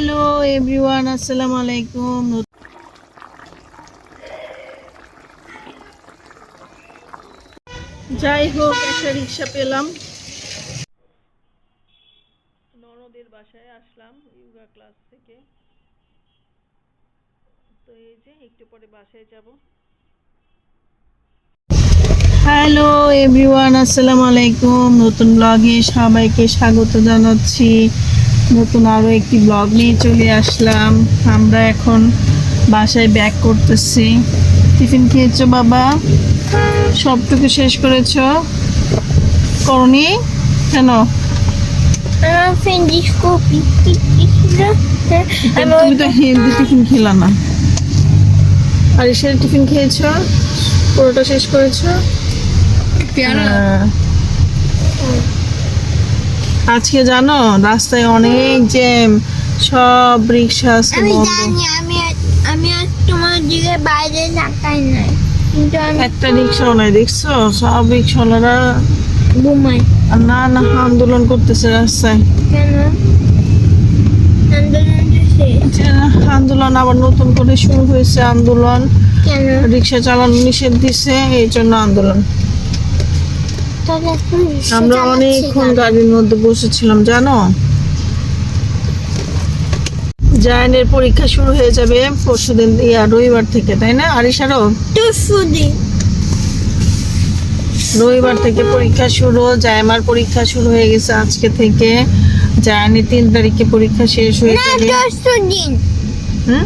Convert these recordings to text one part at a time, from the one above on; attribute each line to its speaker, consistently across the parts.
Speaker 1: Hello everyone আসসালামু আলাইকুম। যাই হোক একটা রিক্সা পেলাম। ননদের বাসায় আসলাম ইয়োগা ক্লাস থেকে। তো এই যে একটু পরে বাসায় যাব। হ্যালো এভরিওয়ান আসসালামু আলাইকুম। নতুন ব্লগে সবাইকে স্বাগত জানাচ্ছি। নতুন আরও একটি ব্লগ নিয়ে চলে আসলাম। আমরা এখন বাসায় ব্যাক করতেছি। টিফিন খেয়েছো বাবা? সবটুকু শেষ করেছ? করনি? কেন? তুমি তো হেলদি টিফিন খেলা না। আর এসে টিফিন খেয়েছো? পুরোটা শেষ করেছ? হ্যাঁ। আজকে জানো রাস্তায় অনেক জ্যাম সব রিক্সা আছে
Speaker 2: আমি। জানি আমি আমি আজ তোমার দিকে বাইরে তাকাই নাই। কিন্তু
Speaker 1: একটা রিক্সাও নাই দেখছ? সব রিক্সাওয়ালারা
Speaker 2: ঘুমাই
Speaker 1: না না আন্দোলন করতেছে রাস্তায়।
Speaker 2: কেন? আন্দোলন
Speaker 1: আবার নতুন করে শুরু হয়েছে আন্দোলন। রিক্সা চালানো নিষেধ দিছে এই জন্য আন্দোলন। আমরা অনেকক্ষণ গাড়ির মধ্যে বসেছিলাম জানো? জায়নের পরীক্ষা শুরু হয়ে যাবে পরশু দিন ইয়া রবিবার থেকে তাই না? আরিসারও
Speaker 2: তো
Speaker 1: রবিবার থেকে পরীক্ষা শুরু জায়মার পরীক্ষা শুরু হয়ে গেছে আজকে থেকে। জায়ানি তিন তারিখে পরীক্ষা শেষ হয়ে যাবে। হুম?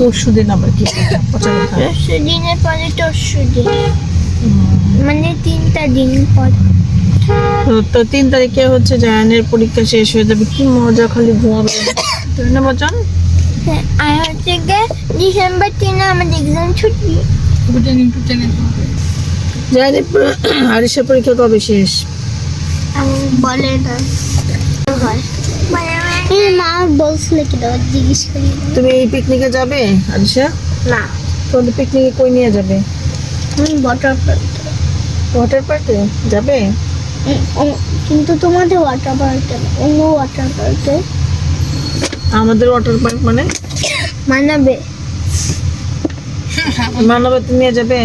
Speaker 1: পরশু দিন আবার কি? পচা
Speaker 2: দিনের পরে দশশো দিন মানে দিন পর।
Speaker 1: তো- তিন তারিখে হচ্ছে জায়ানের পরীক্ষা শেষ হয়ে যাবে। কি মজা খালি ঘুমাবে। তাই না বাজান
Speaker 2: হ্যাঁ, আর হচ্ছে গিয়ে ডিসেম্বর তিনে আমাদের এক্সাম ছুটি।
Speaker 1: জায়ানের আরিসের পরীক্ষা কবে শেষ?
Speaker 2: বলে না। হয়। মা বলছিল কি দাও জিজ্ঞেস করি।
Speaker 1: তুমি এই পিকনিকে যাবে আরিসা
Speaker 2: না।
Speaker 1: তোমাদের পিকনিকে কই নিয়ে যাবে?
Speaker 2: আমি ওয়াটার পার্কে
Speaker 1: যাবে?
Speaker 2: কিন্তু তোমাদের ওয়াটার পার্কে অন্য ওয়াটার পার্কে
Speaker 1: আমাদের ওয়াটার পার্ক মানে?
Speaker 2: মানাবে।
Speaker 1: মানবতে নিয়ে যাবে।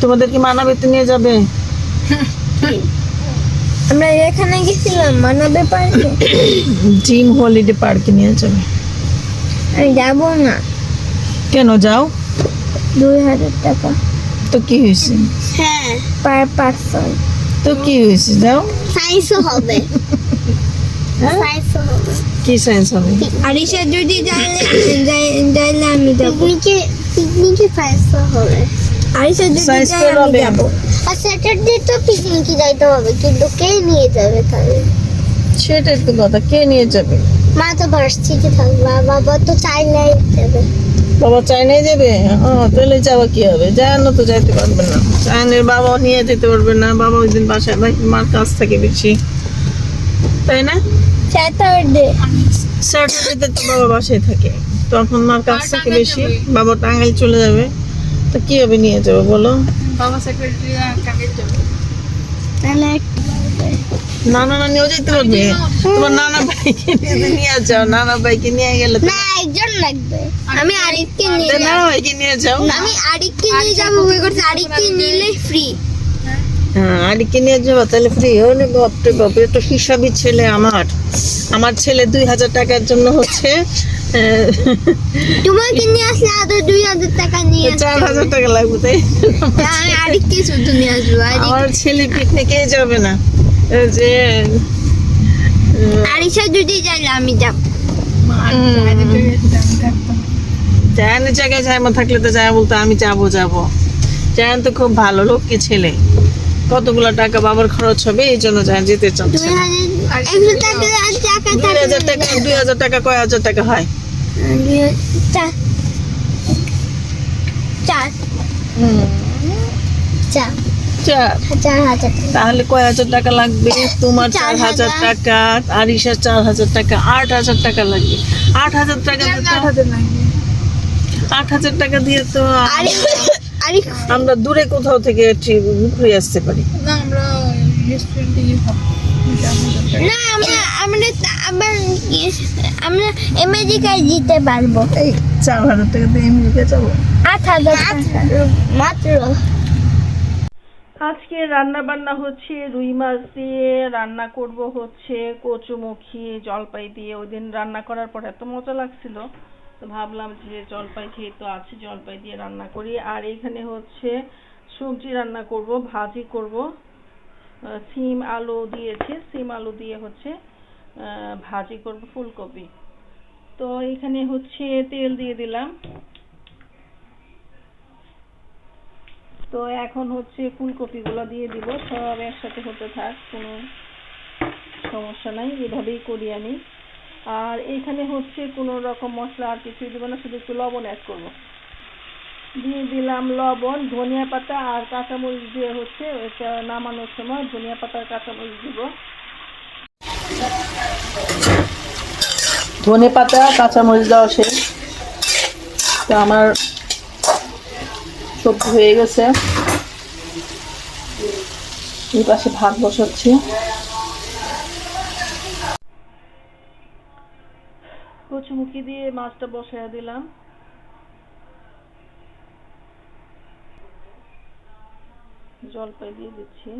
Speaker 1: তোমাদের কি মানবতে নিয়ে যাবে?
Speaker 2: আমরা এখানে গেছিলাম মানাবে পার্কে
Speaker 1: ড্রিম হলিডে পার্কে নিয়ে যাবে।
Speaker 2: আমি যাব না।
Speaker 1: কেন যাও?
Speaker 2: দুই হাজার টাকা।
Speaker 1: তো কি হয়েছে?
Speaker 2: হ্যাঁ। Per person.
Speaker 1: তো কি হয়েছে? যাও।
Speaker 2: সাইন্সও হবে।
Speaker 1: হ্যাঁ?
Speaker 2: হবে।
Speaker 1: কি সায়েন্স হবে?
Speaker 2: আরিশা যদি যাইলে যাইলে আমি যাব। পিকনিকে পিকনিকে সাইন্সও হবে। আরিশা যদি
Speaker 1: Science
Speaker 2: আমি
Speaker 1: হবে।
Speaker 2: আর স্যাটারডে তো পিকনিকে যাইতে হবে কিন্তু কে নিয়ে যাবে তাহলে?
Speaker 1: সেটাই তো কথা কে নিয়ে যাবে?
Speaker 2: মা তো ভার্সিটি থাকবে বাবা তো চাইলেই যাবে।
Speaker 1: বাবা চায়নায় যাবে ও তাহলে যাওয়া কি হবে? জায়ানও তো যাইতে পারবে না। জায়ানের বাবাও নিয়ে যেতে পারবে না। বাবা ওই দিন বাসায় ভাই মার কাছ থেকে বেশি। তাই না?
Speaker 2: স্যাটারডে
Speaker 1: স্যাটারডেতে তো বাবা বাসায় থাকে। তখন মার কাছ থেকে বেশি। বাবা টাঙ্গাইল চলে যাবে। তো কি হবে নিয়ে যাবে বলো?
Speaker 2: তাহলে
Speaker 1: নানা নানিও যেতে পারবে? তোমার নানা ভাইকে নিয়ে নিয়ে যাও নানা ভাইকে নিয়ে গেলে
Speaker 2: না একজন লাগবে। আমি আরিফকে নিয়ে
Speaker 1: তো
Speaker 2: যাব।
Speaker 1: নানা ভাইকে নিয়ে যাও।
Speaker 2: আমি আরিফকে নিয়ে যাব। বিকজ আরিফকে নিলে ফ্রি
Speaker 1: হ্যাঁ আরিকে নিয়ে যাব তাহলে ফ্রি হলে বাপরে বাপরে তো হিসাবই ছেলে আমার। আমার ছেলে দুই হাজার টাকার জন্য হচ্ছে
Speaker 2: তোমাকে নিয়ে আসলে আরও দুই হাজার টাকা নিয়ে
Speaker 1: চার হাজার টাকা লাগবে তাই
Speaker 2: আমি আরিফকে শুধু নিয়ে আসব
Speaker 1: আমার ছেলে পিকনিকে যাবে না? যে
Speaker 2: আরিশা যদি যাইলে আমি যাব।
Speaker 1: জায়ানের জায়গায় জায়মা থাকলে তো যায় বলতো আমি যাব যাব। জায়ান তো খুব ভালো লক্ষ্মী ছেলে। কতগুলো টাকা বাবার খরচ হবে এই জন্য জায়ান যেতে চাচ্ছে
Speaker 2: দুই। হাজার টাকা
Speaker 1: দুই হাজার টাকা কয় হাজার টাকা হয়?
Speaker 2: চার। চার। চার। হাজার।
Speaker 1: তাহলে কয় হাজার টাকা লাগবে? তোমার চার হাজার। টাকা আরিশার চার হাজার টাকা আট হাজার টাকা লাগবে। আট হাজার টাকা আট হাজার টাকা দিয়ে তো আমরা দূরে কোথাও থেকে ঘুরে আসতে পারি।
Speaker 2: না আমরা আমরা আমরা আমরা আমেরিকায় যেতে পারব।
Speaker 3: এই চার হাজার টাকা দিয়ে আমেরিকা যাব?
Speaker 2: আট হাজার মাত্র।
Speaker 3: আজকে রান্না বান্না হচ্ছে, রুই মাছ দিয়ে রান্না করব হচ্ছে কচুমুখী, জলপাই দিয়ে। ওই দিন রান্না করার পর এত মজা লাগছিল, তো ভাবলাম যে জলপাই যেহেতু আছে, জলপাই দিয়ে রান্না করি। আর এখানে হচ্ছে সবজি রান্না করব, ভাজি করব। সিম আলু দিয়েছে, সিম আলু দিয়ে হচ্ছে ভাজি করব ফুলকপি। তো এখানে হচ্ছে তেল দিয়ে দিলাম। তো এখন হচ্ছে ফুলকপিগুলো দিয়ে দিব। সব একসাথে হতে থাক, কোনো সমস্যা নাই, এভাবেই করি আমি। আর এখানে হচ্ছে কোনো রকম মশলা আর কিছুই দিব না, শুধু একটু লবণ অ্যাড করব। দিয়ে দিলাম লবণ, ধনিয়া পাতা আর কাঁচামরিচ দিয়ে হচ্ছে এটা নামানোর সময় ধনিয়া পাতা আর কাঁচামরিচ দিব। ধনে পাতা, কাঁচামরিচ দেওয়া শেষ। তো আমার সবজি হয়ে গেছে। এই পাশে ভাত বসাচ্ছি। কচুমুখি দিয়ে মাছটা বসায় দিলাম। জলপাই দিয়ে দিচ্ছি।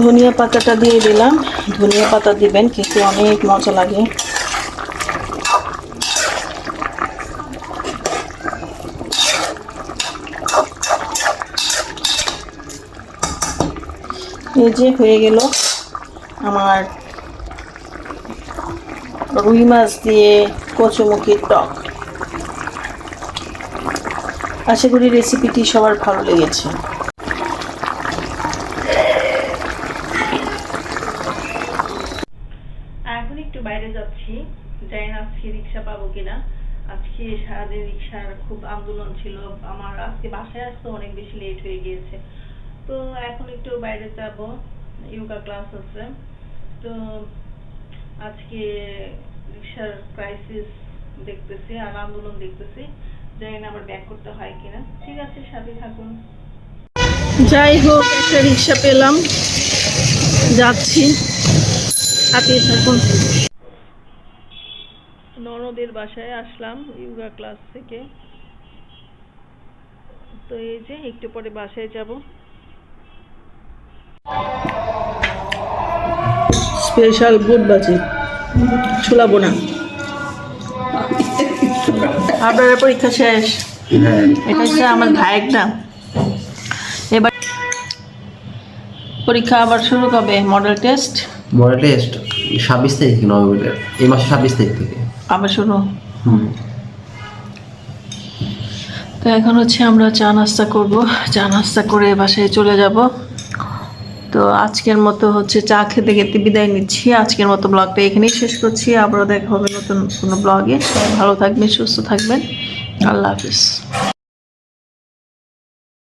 Speaker 3: ধনিয়া পাতাটা দিয়ে দিলাম। ধনিয়া পাতা দিবেন, খেতে অনেক মজা লাগে। এই যে হয়ে গেল আমার রুই মাছ দিয়ে কচুমুখির টক। আশা করি রেসিপিটি সবার ভালো লেগেছে এখন একটু বাইরে যাচ্ছি জানি না আজকে রিক্সা পাবো কিনা? আজকে সারাদিন রিক্সার খুব আন্দোলন ছিল। আমার আজকে বাসায় আসতে অনেক বেশি লেট হয়ে গিয়েছে। তো এখন একটু বাইরে যাব। ইয়োগা ক্লাস আছে। তো আজকে রিক্সার ক্রাইসিস দেখতেছি আর আন্দোলন দেখতেছি। জানি না আবার ব্যাক করতে হয় কিনা। ঠিক আছে, সাথে থাকুন। যাই হোক, একটা রিক্সা পেলাম। যাচ্ছি। হাতে থাকুন। ননদের বাসায় আসলাম ইয়োগা ক্লাস থেকে। তো এই যে একটু পরে বাসায় যাব। স্পেশাল বুট বাজি। ছোলাবো না। আপনার পরীক্ষা শেষ? এটা হচ্ছে আমার ভাইয়েরটা। এবার পরীক্ষা আবার শুরু কবে? Model test?
Speaker 4: মডেল টেস্ট ছাব্বিশ তারিখ থেকে নভেম্বরের এই মাসে ছাব্বিশ তারিখ থেকে।
Speaker 3: আবার
Speaker 4: শুনো।
Speaker 3: তো এখন হচ্ছে আমরা চা নাস্তা করব। চা নাস্তা করে বাসায় চলে যাব। তো আজকের মতো হচ্ছে চা খেতে খেতে বিদায় নিচ্ছি। আজকের মতো ব্লগটা এখানেই শেষ করছি। আবারও দেখা হবে নতুন কোনো ব্লগে। সবাই ভালো থাকবেন সুস্থ থাকবেন। আল্লাহ হাফিজ।